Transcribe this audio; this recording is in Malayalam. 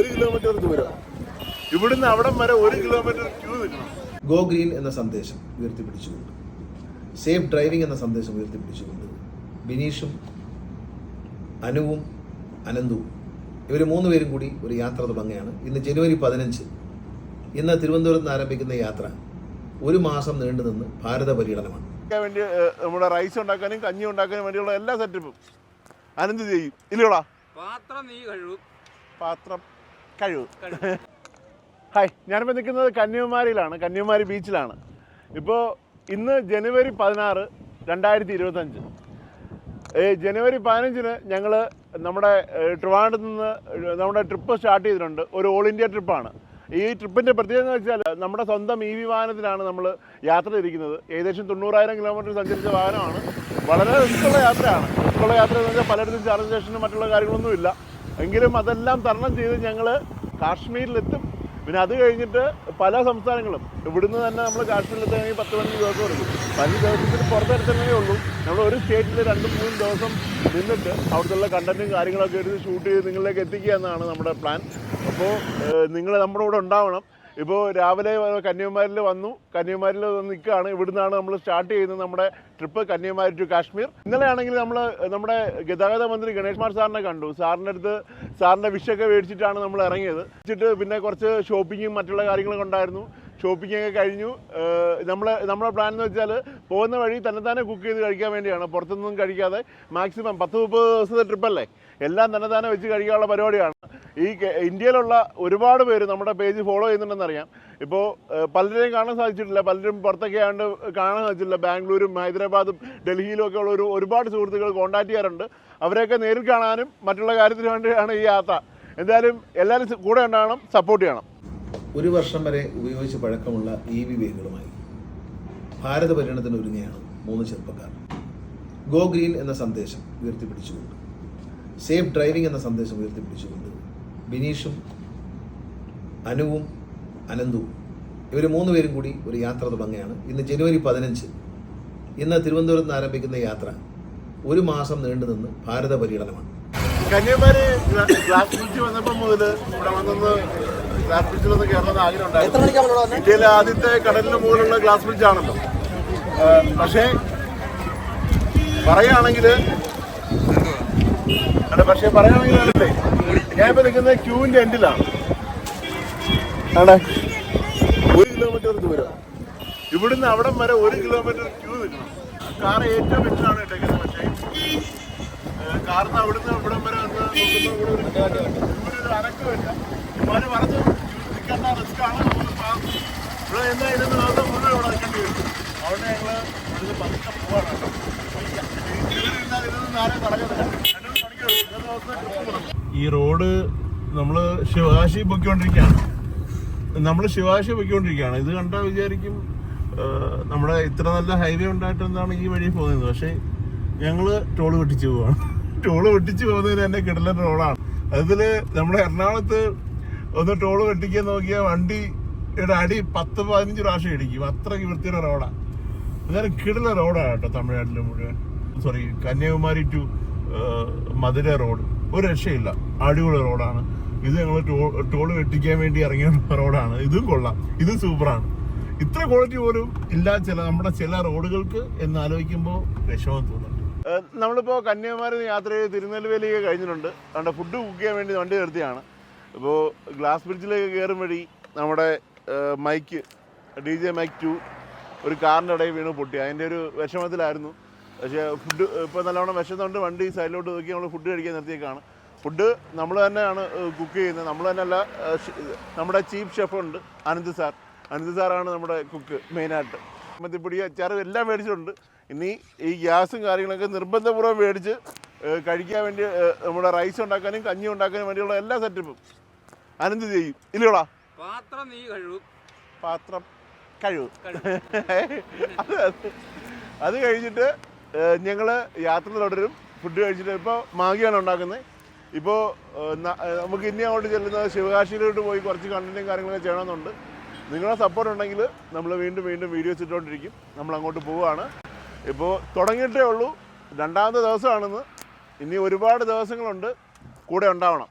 ഒരു കിലോമീറ്റർ ദൂരം. ഇവിടുന്ന് അവിടം വരെ ഒരു കിലോമീറ്റർ ക്യൂ നിൽക്കണം. ഗോ ഗ്രീൻ എന്ന സന്ദേശം ഉയർത്തിപ്പിടിച്ചുകൊണ്ട്. സേഫ് ഡ്രൈവിംഗ് എന്ന സന്ദേശം ഉയർത്തിപ്പിടിച്ചുകൊണ്ട് ബിനീഷും അനുവും അനന്തുവും ഇവർ മൂന്ന് പേരും കൂടി ഒരു യാത്ര തുടങ്ങുകയാണ്. ഇന്ന് ജനുവരി പതിനഞ്ച്. ഇന്ന് തിരുവനന്തപുരത്ത് നിന്ന് ആരംഭിക്കുന്ന യാത്ര ഒരു മാസം നീണ്ടു നിന്ന് ഭാരത പര്യടനമാണ്. വേണ്ടി നമ്മുടെ റൈസ് ഉണ്ടാക്കാനും കഞ്ഞി ഉണ്ടാക്കാനും വേണ്ടിയുള്ള എല്ലാ സെറ്റപ്പും അനന്ത് ചെയ്യും. ഇല്ലയോടാ പാത്രം നീ കഴുകും. പാത്രം. കഴിവ്. ഹായ് ഞാനിപ്പോൾ നിൽക്കുന്നത് കന്യാകുമാരിയിലാണ് കന്യാകുമാരി ബീച്ചിലാണ്. ഇപ്പോൾ ഇന്ന് ജനുവരി പതിനാറ് രണ്ടായിരത്തി ഇരുപത്തഞ്ച് ജനുവരി പതിനഞ്ചിന് ഞങ്ങൾ നമ്മുടെ ട്രിവാൻഡ്രത്ത് നിന്ന് നമ്മുടെ ട്രിപ്പ് സ്റ്റാർട്ട് ചെയ്തിട്ടുണ്ട്. ഒരു ഓൾ ഇന്ത്യ ട്രിപ്പാണ്. ഈ ട്രിപ്പിന്റെ പ്രത്യേകത എന്ന് വെച്ചാൽ നമ്മുടെ സ്വന്തം ഇ വി വാഹനത്തിലാണ് നമ്മൾ യാത്ര ചെയ്തിരിക്കുന്നത്. ഏകദേശം തൊണ്ണൂറായിരം കിലോമീറ്റർ സഞ്ചരിച്ച വാഹനമാണ്. വളരെ റിസ്ക്കുള്ള യാത്രയാണ്. റിസ്ക്കുള്ള യാത്ര എന്ന് വെച്ചാൽ പലയിടത്തും ചാർജ് സ്റ്റേഷനും മറ്റുള്ള കാര്യങ്ങളൊന്നുമില്ല. എങ്കിലും അതെല്ലാം തരണം ചെയ്ത് ഞങ്ങൾ കാശ്മീരിലെത്തും. പിന്നെ അത് കഴിഞ്ഞിട്ട് പല സംസ്ഥാനങ്ങളും. ഇവിടുന്ന് തന്നെ നമ്മൾ കാശ്മീരിലെത്തണമെങ്കിൽ പത്ത് പതിനഞ്ച് ദിവസം എടുക്കും. പതിനഞ്ച് ദിവസത്തിന് പുറത്തെടുത്തേ ഉള്ളൂ. നമ്മൾ ഒരു സ്റ്റേറ്റിൽ രണ്ട് മൂന്ന് ദിവസം നിന്നിട്ട് അവിടുത്തെ കണ്ടന്റും കാര്യങ്ങളൊക്കെ എടുത്ത് ഷൂട്ട് ചെയ്ത് നിങ്ങളിലേക്ക് എത്തിക്കുക എന്നാണ് നമ്മുടെ പ്ലാൻ അപ്പോൾ നിങ്ങൾ നമ്മുടെ കൂടെ ഉണ്ടാവണം. ഇപ്പോൾ രാവിലെ കന്യാകുമാരിൽ വന്നു. കന്യാകുമാരിൽ നിൽക്കുകയാണ്. ഇവിടുന്നാണ് നമ്മൾ സ്റ്റാർട്ട് ചെയ്യുന്നത് നമ്മുടെ ട്രിപ്പ് കന്യാകുമാരി ടു കാശ്മീർ. ഇന്നലെ ആണെങ്കിൽ നമ്മൾ നമ്മുടെ ഗതാഗത മന്ത്രി ഗണേഷ് കുമാർ സാറിനെ കണ്ടു. സാറിന്റെ അടുത്ത് സാറിന്റെ വിഷയൊക്കെ മേടിച്ചിട്ടാണ് നമ്മൾ ഇറങ്ങിയത്. വെച്ചിട്ട് പിന്നെ കുറച്ച് ഷോപ്പിങ്ങും മറ്റുള്ള കാര്യങ്ങളൊക്കെ ഉണ്ടായിരുന്നു. ഷോപ്പിംഗ് ഒക്കെ കഴിഞ്ഞു നമ്മളെ നമ്മുടെ പ്ലാൻ എന്ന് വെച്ചാൽ പോകുന്ന വഴി തന്നെ തന്നെ കുക്ക് ചെയ്ത് കഴിക്കാൻ വേണ്ടിയാണ്. പുറത്തുനിന്നും കഴിക്കാതെ മാക്സിമം പത്ത് മുപ്പത് ദിവസത്തെ ട്രിപ്പല്ലേ എല്ലാം തന്നെ തന്നെ വെച്ച് കഴിക്കാനുള്ള പരിപാടിയാണ്. ഈ ഇന്ത്യയിലുള്ള ഒരുപാട് പേര് നമ്മുടെ പേജ് ഫോളോ ചെയ്യുന്നുണ്ടെന്നറിയാം ഇപ്പോൾ പലരെയും കാണാൻ സാധിച്ചിട്ടില്ല. പലരും പുറത്തൊക്കെ ആയതുകൊണ്ട് കാണാൻ സാധിച്ചിട്ടില്ല. ബാംഗ്ലൂരും ഹൈദരാബാദും ഡൽഹിയിലും ഒക്കെ ഉള്ള ഒരു ഒരുപാട് സുഹൃത്തുക്കൾ കോൺടാക്ട് ചെയ്യാറുണ്ട്. അവരെയൊക്കെ നേരിൽ കാണാനും മറ്റുള്ള കാര്യത്തിന് വേണ്ടിയാണ് ഈ യാത്ര. എന്തായാലും എല്ലാവരും കൂടെ ഉണ്ടാകണം സപ്പോർട്ട് ചെയ്യണം. ഒരു വർഷം വരെ ഉപയോഗിച്ച് പഴക്കമുള്ള ഇ വി വേഗങ്ങളുമായി ഭാരത പര്യടനത്തിന് ഒരുങ്ങുകയാണ് മൂന്ന് ചെറുപ്പക്കാർ. ഗോ ഗ്രീൻ എന്ന സന്ദേശം ഉയർത്തിപ്പിടിച്ചുകൊണ്ട് സേഫ് ഡ്രൈവിംഗ് എന്ന സന്ദേശം ഉയർത്തിപ്പിടിച്ചുകൊണ്ട് ബിനീഷും അനുവും അനന്തുവും ഇവർ മൂന്ന് പേരും കൂടി ഒരു യാത്ര തുടങ്ങുകയാണ്. ഇന്ന് ജനുവരി പതിനഞ്ച് ഇന്ന് തിരുവനന്തപുരത്ത് നിന്ന് ആരംഭിക്കുന്ന യാത്ര ഒരു മാസം നീണ്ടു നിന്ന് ഭാരത പര്യടനമാണ്. കന്യാകുമാരി ഗ്ലാസ് വന്നപ്പോൾ മുതൽ ഇവിടെ വന്നൊന്ന് ഗ്ലാസ് ബ്രിഡ്ജിലൊന്ന് കയറണമെന്ന് ആഗ്രഹം ഉണ്ടായിരുന്നു. ഇന്ത്യയിലെ ആദ്യത്തെ കടലിന് മുകളിലുള്ള ഗ്ലാസ് ബ്രിഡ്ജ് ആണല്ലോ പക്ഷേ പറയുകയാണെങ്കിൽ അല്ല പക്ഷേ പറയുകയാണെങ്കിൽ അല്ലേ ഞാനിപ്പോൾ നിൽക്കുന്നത് ക്യൂവിന്റെ എൻഡിലാണ്. ആണ്? ഒരു കിലോമീറ്റർ ദൂരം. ഇവിടുന്ന് അവിടം വരെ ഒരു കിലോമീറ്റർ ക്യൂ നിൽക്കണം. കാർ ഏറ്റവും എൻഡിലാണ് ഇട്ടേക്കുന്നത് പക്ഷേ കാരണം അവിടുന്ന് ഇവിടം വരെ വന്ന് നോക്കുമ്പോൾ ഇവിടെ ഒരു അനക്കമില്ല അവർ പറഞ്ഞു ഇവിടെ എന്തായാലും ദിവസം മുഴുവൻ ഇവിടെ നിൽക്കേണ്ടി വരും അവിടെ ഞങ്ങൾ ഇവിടുന്ന് പതുക്കെ പോവാണ്. ഈ റോഡ് നമ്മൾ ശിവകാശി പൊയ്ക്കൊണ്ടിരിക്കുകയാണ്. നമ്മൾ ശിവകാശി പൊയ്ക്കൊണ്ടിരിക്കുകയാണ്. ഇത് കണ്ടാൽ വിചാരിക്കും നമ്മുടെ ഇത്ര നല്ല ഹൈവേ ഉണ്ടായിട്ട് എന്താണ് ഈ വഴി പോകുന്നത്. പക്ഷേ ഞങ്ങൾ ടോൾ വെട്ടിച്ച് പോവാണ്. ടോൾ വെട്ടിച്ച് പോകുന്നതിന് തന്നെ കിടലൻ റോഡാണ്. അതിൽ നമ്മുടെ എറണാകുളത്ത് ഒന്ന് ടോൾ വെട്ടിക്കാൻ നോക്കിയാൽ വണ്ടിയുടെ അടി പത്ത് പതിനഞ്ച് പ്രാവശ്യം ഇടിക്കും. അത്രയ്ക്ക് വൃത്തിയുടെ റോഡാണ് അന്നേരം കിടല റോഡാണ് കേട്ടോ തമിഴ്നാട്ടിൽ മുഴുവൻ. Sorry Kanyakumari to Madurai road ഒരു രക്ഷയില്ല. അടിപൊളി റോഡാണ് ഇത് ഞങ്ങൾ ടോൾ വെട്ടിക്കാൻ വേണ്ടി ഇറങ്ങിയ റോഡാണ് ഇതും കൊള്ളാം. ഇതും സൂപ്പറാണ് ഇത്ര ക്വാളിറ്റി പോലും ഇല്ല ചില നമ്മുടെ ചില റോഡുകൾക്ക് എന്ന് ആലോചിക്കുമ്പോൾ വിഷമം തോന്നുന്നുണ്ട് നമ്മളിപ്പോൾ കന്യാകുമാരി യാത്ര ചെയ്ത് തിരുനെൽവേലിയൊക്കെ കഴിഞ്ഞിട്ടുണ്ട്. അതുകൊണ്ട് ഫുഡ് കുക്ക് ചെയ്യാൻ വേണ്ടി വണ്ടി നിർത്തിയാണ്. ഇപ്പോൾ ഗ്ലാസ് ബ്രിഡ്ജിലേക്ക് കയറും വഴി നമ്മുടെ mic D J mic to ഒരു കാറിന്റെ ഇടയിൽ വീണ് പൊട്ടി. അതിന്റെ ഒരു വിഷമത്തിലായിരുന്നു. പക്ഷേ ഫുഡ് ഇപ്പോൾ നല്ലവണ്ണം വിശന്നുകൊണ്ട് വണ്ടി സൈഡിലോട്ട് നോക്കി നമ്മൾ ഫുഡ് കഴിക്കാൻ നിർത്തിയേക്കാണ്. ഫുഡ് നമ്മൾ തന്നെയാണ് കുക്ക് ചെയ്യുന്നത്. നമ്മൾ തന്നെയല്ല നമ്മുടെ ചീഫ് ഷെഫുണ്ട് അനന്ത് സാർ. അനന്ത് സാറാണ് നമ്മുടെ കുക്ക് മെയിനായിട്ട്. മത്തിപ്പൊടി അച്ചാറും എല്ലാം മേടിച്ചിട്ടുണ്ട്. ഇനി ഈ ഗ്യാസും കാര്യങ്ങളൊക്കെ നിർബന്ധപൂർവം മേടിച്ച് കഴിക്കാൻ വേണ്ടി നമ്മുടെ റൈസ് ഉണ്ടാക്കാനും കഞ്ഞി ഉണ്ടാക്കാനും വേണ്ടിയുള്ള എല്ലാ സെറ്റപ്പും അനന്ത് ചെയ്യും. ഇല്ലയോടാ പാത്രം നീ കഴുകും. പാത്രം കഴുകും. അത് അത് കഴിഞ്ഞിട്ട് ഞങ്ങൾ യാത്ര തുടരും. ഫുഡ് കഴിച്ചിട്ട് ഇപ്പോൾ മാഗിയാണ് ഉണ്ടാക്കുന്നത് ഇപ്പോൾ നമുക്ക് ഇനി അങ്ങോട്ട് ചെല്ലുന്നത് ശിവകാശിയിലോട്ട് പോയി കുറച്ച് കണ്ടന്റും കാര്യങ്ങളൊക്കെ ചെയ്യണമെന്നുണ്ട്. നിങ്ങളുടെ സപ്പോർട്ട് ഉണ്ടെങ്കിൽ നമ്മൾ വീണ്ടും വീണ്ടും വീഡിയോസ് ഇട്ടുകൊണ്ടിരിക്കും നമ്മൾ അങ്ങോട്ട് പോവുകയാണ്. ഇപ്പോൾ തുടങ്ങിയിട്ടേ ഉള്ളൂ. രണ്ടാമത്തെ ദിവസമാണെന്ന്. ഇനി ഒരുപാട് ദിവസങ്ങളുണ്ട് കൂടെ ഉണ്ടാവണം.